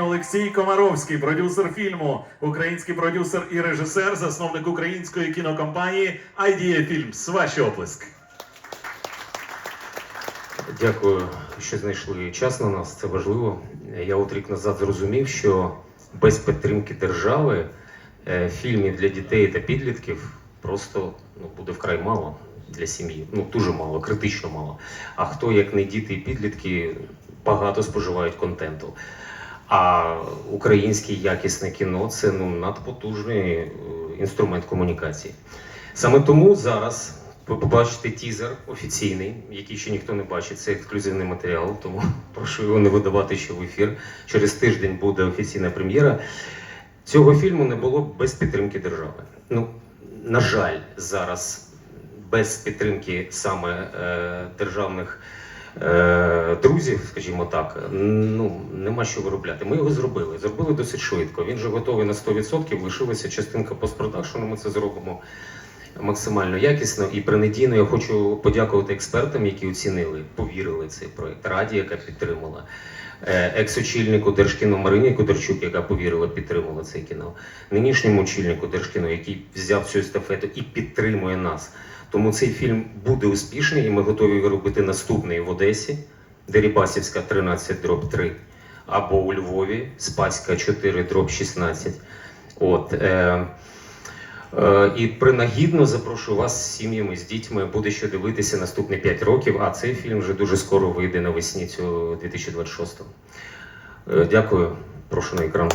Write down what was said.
Олексій Комаровський, продюсер фільму, український продюсер і режисер, засновник української кінокомпанії IDEA Films. Ваші оплески. Дякую, що знайшли час на нас. Це важливо. Я от рік назад зрозумів, що без підтримки держави е, фільмів для дітей та підлітків просто ну, буде вкрай мало для сім'ї. Ну дуже мало, критично мало. А хто, як не діти і підлітки, багато споживають контенту. А українське якісне кіно це ну надпотужний е, інструмент комунікації. Саме тому зараз ви побачите тізер офіційний, який ще ніхто не бачить. Це ексклюзивний матеріал, тому прошу його не видавати ще в ефір. Через тиждень буде офіційна прем'єра. Цього фільму не було без підтримки держави. Ну, на жаль, зараз без підтримки саме е, державних друзів, скажімо так, ну нема що виробляти. Ми його зробили. Зробили досить швидко. Він вже готовий на 100%. Лишилася частинка постпродакшену. Ми це зробимо максимально якісно і принадійно. Я хочу подякувати експертам, які оцінили, повірили цей проект. Раді, яка підтримала. Е, Екс-очільнику Держкіно Марині Кударчук, яка повірила, підтримала це кіно. Нинішньому очільнику Держкіно, який взяв цю естафету і підтримує нас. Тому цей фільм буде успішний, і ми готові робити наступний в Одесі, Дерибасівська 13 дроб 3, або у Львові, Спаська 4 дроб 16. От, Е, І принагідно запрошую вас з сім'ями, з дітьми. Буде що дивитися наступні 5 років, а цей фільм вже дуже скоро вийде навесні цього 2026-го. Е, Дякую, прошу на екран.